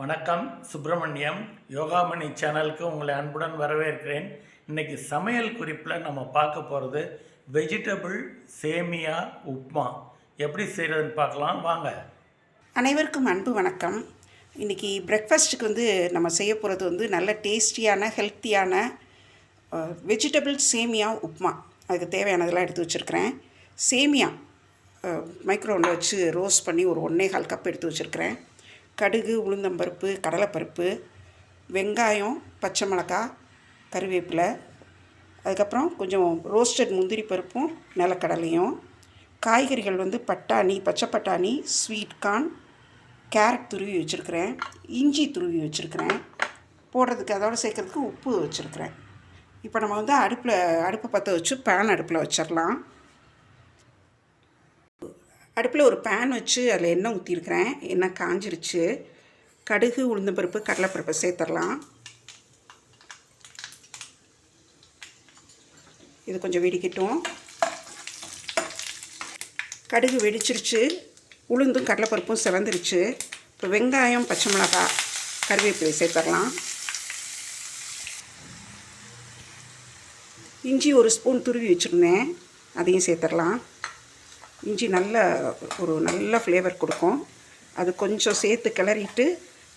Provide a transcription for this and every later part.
வணக்கம் சுப்பிரமணியம் யோகாமணி சேனலுக்கு உங்களை அன்புடன் வரவேற்கிறேன். இன்னைக்கு சமையல் குறிப்பில் நம்ம பார்க்க போகிறது வெஜிடபிள் சேமியா உப்மா. எப்படி செய்கிறதுன்னு பார்க்கலாம். வாங்க. அனைவருக்கும் அன்பு வணக்கம். இன்றைக்கி பிரேக்ஃபாஸ்ட்டுக்கு வந்து நம்ம செய்ய போகிறது வந்து நல்ல டேஸ்டியான ஹெல்த்தியான வெஜிடபிள் சேமியா உப்மா. அதுக்கு தேவையானதெல்லாம் எடுத்து வச்சுருக்கிறேன். சேமியா மைக்ரோவில் வச்சு ரோஸ்ட் பண்ணி ஒரு ஒன்றே கால் கப் எடுத்து வச்சுருக்கிறேன். கடுகு உளுந்தம்பருப்பு கடலைப்பருப்பு வெங்காயம் பச்சை மிளகாய் கருவேப்பிலை அதுக்கப்புறம் கொஞ்சம் ரோஸ்டட் முந்திரி பருப்பும் நிலக்கடலையும். காய்கறிகள் வந்து பட்டாணி பச்சை பட்டாணி ஸ்வீட் கார்ன் கேரட் துருவி வச்சுருக்கிறேன். இஞ்சி துருவி வச்சுருக்கிறேன். போடுறதுக்கு அதோடு சேர்க்குறதுக்கு உப்பு வச்சுருக்கிறேன். இப்போ நம்ம வந்து அடுப்பில் அடுப்பை பற்ற வச்சு பேன் அடுப்பில் வச்சிடலாம் அடுப்பில் ஒரு பேன் வச்சு அதில் எண்ணெய் ஊற்றிருக்கிறேன் எண்ணெய் காஞ்சிருச்சு. கடுகு உளுந்தம்பருப்பு கடலைப்பருப்பை சேர்த்துடலாம். இது கொஞ்சம் வெடிக்கட்டும். கடுகு வெடிச்சிருச்சு. உளுந்தும் கடலைப்பருப்பும் சிவந்துருச்சு. இப்போ வெங்காயம் பச்சை மிளகாய் கருவேப்பிலை சேர்த்துடலாம். இஞ்சி ஒரு ஸ்பூன் துருவி வச்சுருந்தேன். அதையும் சேர்த்துடலாம். இஞ்சி நல்ல ஒரு நல்ல ஃப்ளேவர் கொடுக்கும். அது கொஞ்சம் சேர்த்து கிளறிட்டு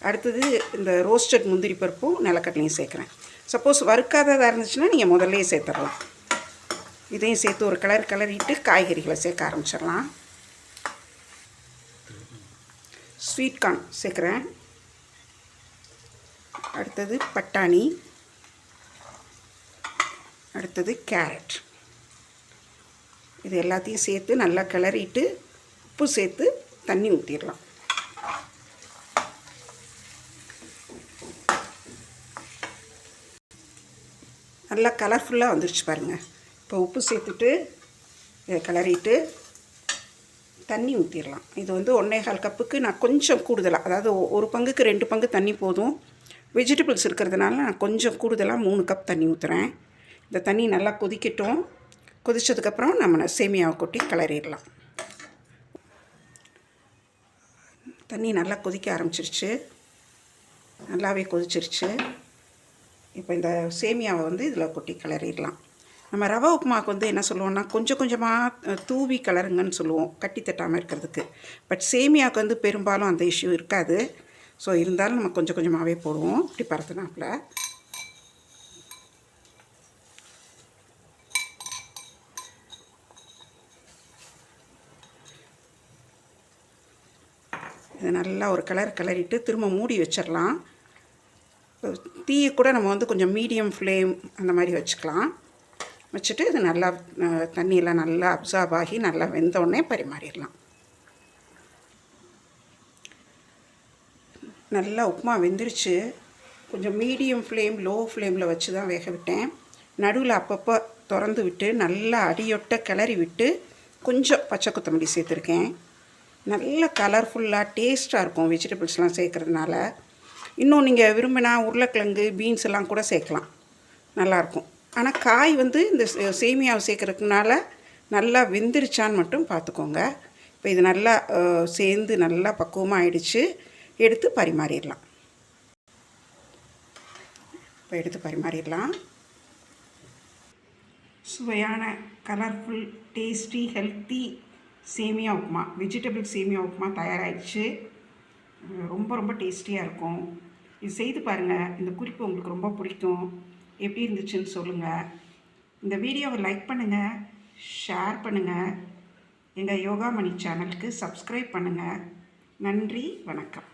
அடுத்தது இந்த ரோஸ்டட் முந்திரி பருப்பும் நிலக்கடலையும் சேர்க்குறேன். சப்போஸ் வறுக்காததாக இருந்துச்சுன்னா நீங்கள் முதல்லையே சேர்த்துடலாம். இதையும் சேர்த்து ஒரு கலர் கிளறிட்டு காய்கறிகளை சேர்க்க ஆரம்பிச்சிடலாம். ஸ்வீட் கார்ன் சேர்க்குறேன். அடுத்தது பட்டாணி. அடுத்தது கேரட் இது எல்லாத்தையும் சேர்த்து நல்லா கிளறிட்டு உப்பு சேர்த்து தண்ணி ஊற்றிடலாம் நல்லா கலர்ஃபுல்லாக வந்துருச்சு பாருங்கள் இப்போ உப்பு சேர்த்துட்டு இதை கிளறிட்டு தண்ணி ஊற்றிடலாம் இது வந்து ஒன்றே கால் கப்புக்கு நான் கொஞ்சம் கூடுதலாக அதாவது ஒரு பங்குக்கு ரெண்டு பங்கு தண்ணி போதும். வெஜிடபிள்ஸ் இருக்கிறதுனால நான் கொஞ்சம் கூடுதலாக மூணு கப் தண்ணி ஊற்றுறேன் இந்த தண்ணி நல்லா கொதிக்கட்டும். கொதித்ததுக்கப்புறம் நம்ம சேமியாவை கொட்டி கிளறிடலாம். தண்ணி நல்லா கொதிக்க ஆரம்பிச்சிருச்சு. நல்லாவே கொதிச்சிருச்சு. இப்போ இந்த சேமியாவை வந்து இதில் கொட்டி கிளறிடலாம். நம்ம ரவை உப்புமாவுக்கு வந்து என்ன சொல்லுவோம்னா கொஞ்சம் கொஞ்சமாக தூவி கலருங்கன்னு சொல்லுவோம் கட்டி தட்டாமல் இருக்கிறதுக்கு. பட் சேமியாவுக்கு வந்து பெரும்பாலும் அந்த இஷ்யூ இருக்காது. ஸோ இருந்தாலும் நம்ம கொஞ்சம் கொஞ்சமாகவே போடுவோம். இப்படி பரத்துனாப்பில். இது நல்லா ஒரு கலர் கிளறிட்டு திரும்ப மூடி வச்சிடலாம். தீயை கூட நம்ம வந்து கொஞ்சம் மீடியம் ஃப்ளேம் அந்த மாதிரி வச்சுக்கலாம். வச்சுட்டு இது நல்லா தண்ணியெல்லாம் நல்லா அப்சார்ப் ஆகி நல்லா வெந்தோடனே பரிமாறிடலாம். நல்லா உப்புமா வெந்துருச்சு. கொஞ்சம் மீடியம் ஃப்ளேம் லோ ஃப்ளேமில் வச்சு தான் வேக விட்டேன். நடுவில் அப்பப்போ திறந்து விட்டு நல்லா அடியொட்ட கிளறி விட்டு கொஞ்சம் பச்சை கொத்தமல்லி சேர்த்துருக்கேன். நல்ல கலர்ஃபுல்லாக டேஸ்ட்டாக இருக்கும் வெஜிடபிள்ஸ்லாம் சேர்க்குறதுனால. இன்னும் நீங்கள் விரும்பினா உருளைக்கிழங்கு பீன்ஸ் எல்லாம் கூட சேர்க்கலாம். நல்லாயிருக்கும். ஆனால் காய் வந்து இந்த சேமியாவை சேர்க்குறதுனால நல்லா வெந்துருச்சான்னு மட்டும் பார்த்துக்கோங்க. இப்போ இது நல்லா சேர்ந்து நல்லா பக்குவமாக ஆயிடுச்சு. எடுத்து பரிமாறிடலாம். இப்போ எடுத்து பரிமாறிடலாம். சுவையான கலர்ஃபுல் டேஸ்டி ஹெல்த்தி சேமியா உப்புமா வெஜிடபிள் சேமியா உப்புமா தயாராகிடுச்சு ரொம்ப ரொம்ப டேஸ்டியாக இருக்கும். இது செய்து பாருங்கள் இந்த குறிப்பு உங்களுக்கு ரொம்ப பிடிக்கும். எப்படி இருந்துச்சுன்னு சொல்லுங்கள் இந்த வீடியோவை லைக் பண்ணுங்கள் ஷேர் பண்ணுங்கள் எங்கள் யோகா மணி சேனலுக்கு சப்ஸ்கிரைப் பண்ணுங்கள் நன்றி வணக்கம்.